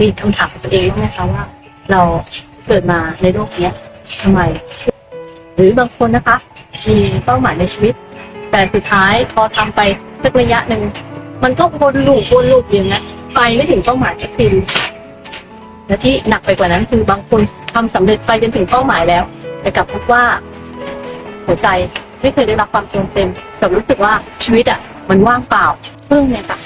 มีคำถามกับตัวเองบ้างไหมคะว่า เราเกิดมาในโลกนี้ทำไม หรือบางคนนะคะ มีเป้าหมายในชีวิต แต่สุดท้ายพอทำไปสักระยะหนึ่งมันก็วนลูปวนลูปอย่างนี้ไปไม่ถึงเป้าหมายสักทีและที่หนักไปกว่านั้นคือบางคนทำสำเร็จไปจนถึงเป้าหมายแล้ว แต่กลับพบว่าหัวใจไม่เคยได้รับความเติมเต็มแต่รู้สึกว่าชีวิตอะ มันว่างเปล่าเพิ่งเนี่ยค่ะ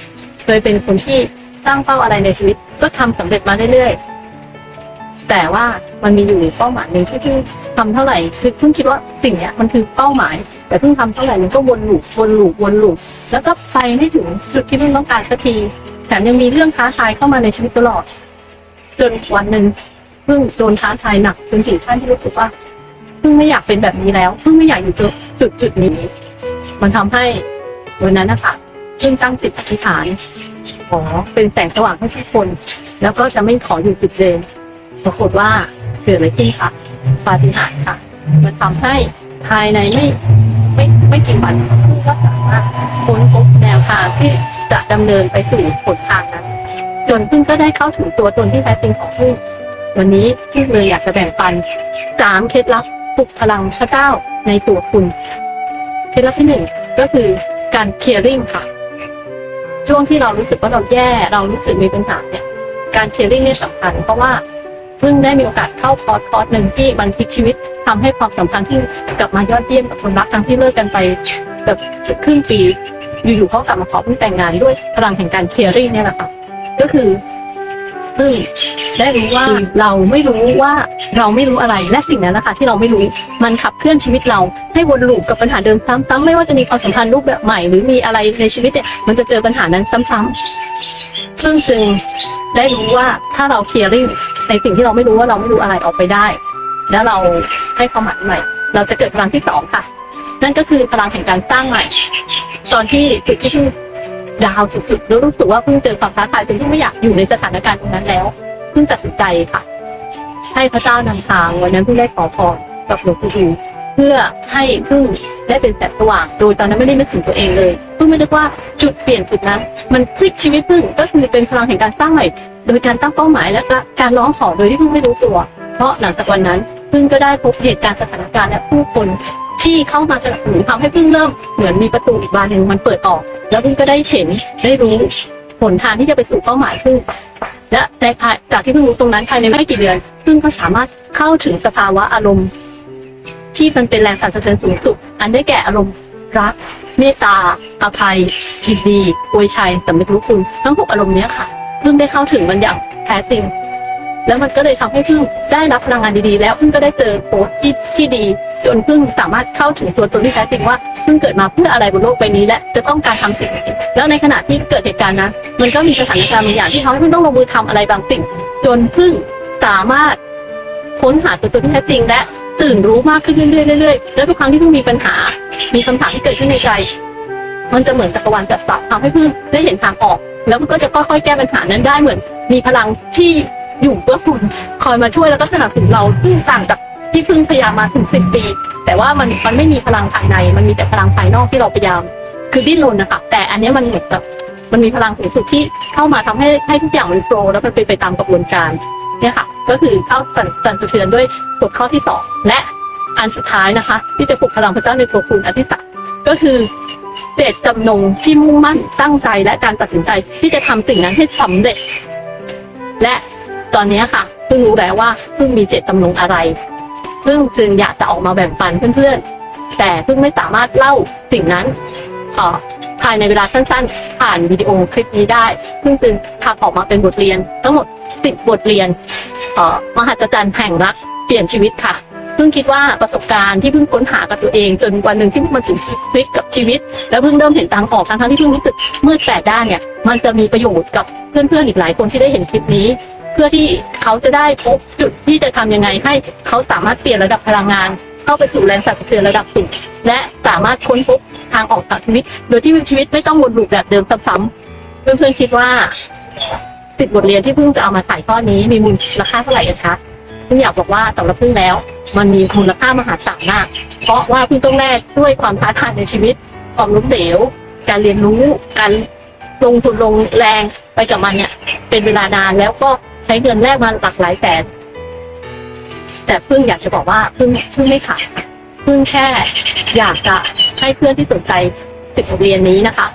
เคยเป็นคนที่ตั้งเป้าอะไรในชีวิต ก็ทำสำเร็จมาเรื่อยๆ แต่ว่ามันมีอยู่เป้าหมายหนึ่งที่เพิ่งทำเท่าไหร่คือเพิ่งคิดว่าสิ่งเนี้ยมันคือเป้าหมาย แต่เพิ่งทำเท่าไหร่มันก็วนลูปวนลูปวนลูปแล้วก็ไปไม่ถึงจุดที่เพิ่งต้องการสักทีแถมยังมีเรื่องท้าทายเข้ามาในชีวิตตลอดจนวันหนึ่งเพิ่งโดนท้าทายหนักจนถึงขั้นที่รู้สึกว่าเพิ่งไม่อยากเป็นแบบนี้แล้วเพิ่งไม่อยากอยู่จุดจุดนี้ มันทำให้วันนั้นนะคะเพิ่งตั้งจิตอธิษฐาน ขอเป็นแสงสว่างให้ทุกคน แล้วก็จะไม่ขออยู่จุดเดิมปรากฏว่าเกิดอะไรขึ้นคะปาฏิหาริย์ค่ะ มันทำให้ภายในไม่ไม่ไม่กี่วันเพิ่งก็สามารถค้นพบแนวทางที่จะดำเนินไปสู่ผลทางนั้น จนพิ่งก็ได้เข้าถึงตัวตนที่แท้จริงของพิ่งวันนี้พิ่งเลยอยากจะแบ่งปันสามเคล็ดลับปลุกพลังพระเจ้าในตัวคุณ เคล็ดลับที่หนึ่งก็คือการเคลียร์ริ่งค่ะ ช่วงที่เรารู้สึกว่าเราแย่เรารู้สึกมีปัญหาเนี่ยการเคลียร์ริ่งนี่สำคัญเพราะว่าเพิ่งได้มีโอกาสเข้าคอร์สคอร์สหนึ่งที่บันทึกชีวิตทำให้ความสัมพันธ์ที่กลับมายอดเยี่ยมกับคนรักทั้งที่เลิกกันไปแบบครึ่งปี อยู่ๆเขากลับมาขอเพิ่งแต่งงานด้วยพลังแห่งการเคลียร์ริ่งเนี่ยแหละค่ะก็คือ เพิ่งได้รู้ว่าเราไม่รู้ว่าเราไม่รู้อะไรและสิ่งนั้นนะคะที่เราไม่รู้มันขับเคลื่อนชีวิตเราให้วนลูปกับปัญหาเดิมซ้ำๆไม่ว่าจะมีความสัมพันธ์รูปแบบใหม่ หรือมีอะไรในชีวิตเนี่ยมันจะเจอปัญหานั้นซ้ำๆซึ่งจึงได้รู้ว่าถ้าเราเคลียร์ในสิ่งที่เราไม่รู้ว่าเราไม่รู้อะไรออกไปได้ แล้วเราให้ความหมายใหม่ เราจะเกิดพลังที่สองค่ะ นั่นก็คือพลังแห่งการสร้างใหม่ ตอนที่จุดที่ ดาวสุดๆแล้วรู้สึกว่าเพิ่งเจอความท้าทายจนเพิ่งไม่อยากอยู่ในสถานการณ์ตรงนั้นแล้วเพิ่งตัดสินใจค่ะ ให้พระเจ้านำทางวันนั้นเพิ่งได้ขอพรกับหลวงปู่ดูเพื่อให้เพิ่งได้เป็นแสงสว่างโดยตอนนั้นไม่ได้นึกถึงตัวเองเลยเพิ่งไม่นึกว่าจุดเปลี่ยนจุดนั้นมันพลิกชีวิตเพิ่งก็คือเป็นพลังแห่งการสร้างใหม่ โดยการตั้งเป้าหมายและก็การร้องขอโดยที่เพิ่งไม่รู้ตัว เพราะหลังจากวันนั้นเพิ่งก็ได้พบเหตุการณ์สถานการณ์และผู้คนที่เข้ามาสนับสนุนทำให้เพิ่งเริ่มเหมือนมีประตูอีกบานหนึ่งมันเปิดออก แล้วพิ่งก็ได้เห็นได้รู้หนทางที่จะไปสู่เป้าหมายพิ่งและในภายจากที่เพิ่งรู้ตรงนั้นภายในไม่กี่เดือนพิ่งก็สามารถเข้าถึงสภาวะอารมณ์ ที่มันเป็นแรงสั่นสะเทือนสูงสุด อันได้แก่อารมณ์รัก เมตตา อภัยยินดีอวยชัยสำนึกรู้คุณทั้งหกอารมณ์เนี้ยค่ะพิ่งได้เข้าถึงมันอย่างแท้จริง แล้วมันก็เลยทำให้พิ่งได้รับพลังงานดีๆ แล้วพิ่งก็ได้เจอโค้ชที่ที่ดี จนพิ่งสามารถเข้าถึงตัวตนที่แท้จริงว่าพิ่งเกิดมาเพื่ออะไรบนโลกใบนี้และจะต้องการทำสิ่งแล้วในขณะที่เกิดเหตุการณ์นั้นมันก็มีสถานการณ์บางอย่างที่ทำให้พิ่งต้องลงมือทำอะไรบางสิ่ง จนพิ่งสามารถค้นหาตัวตนที่แท้จริง และตื่นรู้มากขึ้นเรื่อยๆเรื่อยๆแล้วทุกครั้งที่พิ่งมีปัญหา มีคำถามที่เกิดขึ้นในใจ มันจะเหมือนจักรวาลจัดสรรทำให้พิ่งได้เห็นทางออก แล้วมันก็จะค่อยๆแก้ปัญหานั้นได้เหมือน มีพลังที่ อยู่เพื่อคุณคอยมาช่วยแล้วก็สนับสนุนเราซึ่งต่างจากที่เพิ่งพยายามมาถึงสิบปี แต่ว่ามันมันไม่มีพลังภายใน มันมีแต่พลังภายนอกที่เราพยายาม คือดิ้นรนนะคะแต่อันนี้มันเหมือนกับมันมีพลังสูงสุดที่เข้ามาทำให้ให้ทุกอย่างมันโปรแล้วมันเป็นไปตามกระบวนการเนี่ยค่ะ ก็คือเข้าสั่นสั่นสะเทือนด้วยกฎข้อที่สองและอันสุดท้ายนะคะ ที่จะปลุกพลังพระเจ้าในตัวคุณอันที่สามก็คือเจตจำนงที่มุ่งมั่นตั้งใจและการตัดสินใจที่จะทำสิ่งนั้นให้สำเร็จ และ อนนี้ค่ะเพิ่งรู้แล้วว่าเพิ่งมีเจตจำนงอะไรเพิ่งจึงอยากจะออกมาแบ่งปันเพื่อนๆ แต่เพิ่งไม่สามารถเล่าสิ่งนั้นภายในเวลาสั้นๆ ผ่านวิดีโอคลิปนี้ได้เพิ่งจึงทำออกมาเป็นบทเรียน ทั้งหมดสิบบทเรียนมหัศจรรย์แห่งรักเปลี่ยนชีวิตค่ะเพิ่งคิดว่าประสบการณ์ที่เพิ่งค้นหากับตัวเอง จนวันหนึ่งที่มันถึงพลิกกับชีวิต แล้วเพิ่งเริ่มเห็นทางออกทั้งที่เพิ่งรู้สึกมืดแปดด้านเนี่ยมันจะมีประโยชน์กับเพื่อนๆอีกหลายคนที่ได้เห็นคลิปนี้ พื่อที่เขาจะได้พบจุดที่จะทำยังไงให้เขาสามารถเปลี่ยนระดับพลังงาน เข้าไปสู่แรงสั่นสะเทือนระดับสูงและสามารถค้นพบทางออกจากชีวิต โดยที่ชีวิตไม่ต้องวนลูปแบบเดิมซ้ำๆเพื่อนๆคิดว่าสิบบทเรียนที่เพิ่งจะเอามาถ่ายทอนี้มีมูลค่าเท่าไหร่กันคะเพิ่งอยากบอกว่าสำหรับเพิ่งแล้ว มันมีมูลค่ามหาศาลมาก เพราะว่าเพิ่งต้องแลกด้วยความท้าทายในชีวิตความล้มเหลวการเรียนรู้การลงทุนลงแรงไปกับมันเนี่ยเป็นเวลานานแล้วก็ ใช้เงินแลกมาหลักหลายแสนแต่เพิ่งอยากจะบอกว่าเพิ่งเพิ่งไม่ขายเพิ่งแค่อยากจะให้เพื่อนที่สนใจสิบบทเรียนนี้นะคะ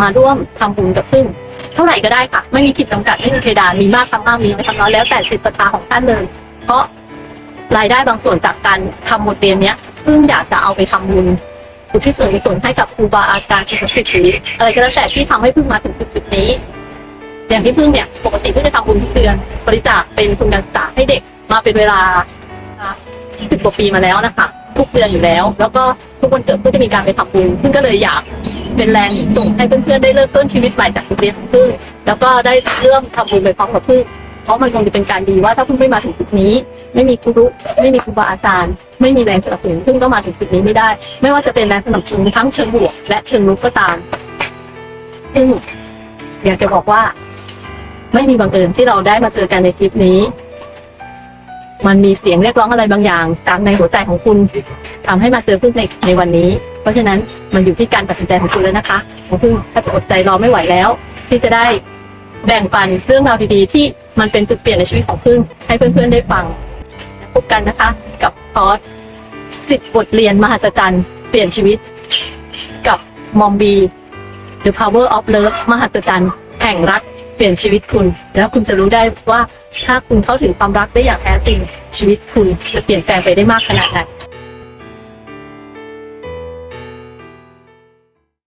มาร่วมทำบุญกับพึ่งเท่าไหร่ก็ได้ค่ะ ไม่มีขีดจำกัดไม่มีเพดานมีมากทำมากมีน้อยทำน้อยแล้วแต่สิทธิศรัทธาของท่านเลยเพราะรายได้บางส่วนจากการทำบทเรียนเนี้ยพึ่งอยากจะเอาไปทำบุญอุทิศส่วนกุศลให้กับครูบาอาจารย์สิ่ศักดิ์สิทธิ์หรืออะไรก็แล้วแต่ที่ทำให้พึ่งมาถึงจุดนี้ อย่างที่พึ่งเนี่ย ปกติพึ่งจะทำบุญทุกเดือน บริจาคเป็นทุนการศึกษาให้เด็กมาเป็นเวลาสิบกว่าปีมาแล้วนะคะ ทุกเดือนอยู่แล้ว แล้วก็ทุกวันเกิดพึ่งจะมีการไปทำบุญพึ่งก็เลยอยากเป็นแรงส่งให้เพื่อนๆได้เริ่มต้นชีวิตใหม่จากบทเรียนพึ่งแล้วก็ได้เริ่มทำบุญไปพร้อมกับพึ่งเพราะมันคงจะเป็นการดีว่าถ้าพึ่งไม่มาถึงจุดนี้ ไม่มีครูไม่มีครูบาอาจารย์ ไม่มีแรงสนับสนุนพึ่งก็มาถึงจุดนี้ไม่ได้ ไม่ว่าจะเป็นแรงสนับสนุนทั้งเชิงบวกและเชิงลบก็ตามซึ่งอยากจะบอกว่า ไม่มีบังเอิญที่เราได้มาเจอกันในคลิปนี้ มันมีเสียงเรียกร้องอะไรบางอย่างจากในหัวใจของคุณทำให้มาเจอพึ่งในในวันนี้ เพราะฉะนั้นมันอยู่ที่การตัดสินใจของคุณแล้วนะคะของพึ่งถ้าอดใจรอไม่ไหวแล้ว ที่จะได้แบ่งปันเรื่องราวดีๆ ที่มันเป็นจุดเปลี่ยนในชีวิตของพึ่งให้เพื่อนๆได้ฟังพบกันนะคะ กับคอร์สสิบบทเรียนมหัศจรรย์เปลี่ยนชีวิต กับมอมบี The Power of Love มหัศจรรย์แห่งรัก เปลี่ยนชีวิตคุณ แล้วคุณจะรู้ได้ว่าถ้าคุณเข้าถึงความรักได้อย่างแท้จริงชีวิตคุณจะเปลี่ยนแปลงไปได้มากขนาดไหน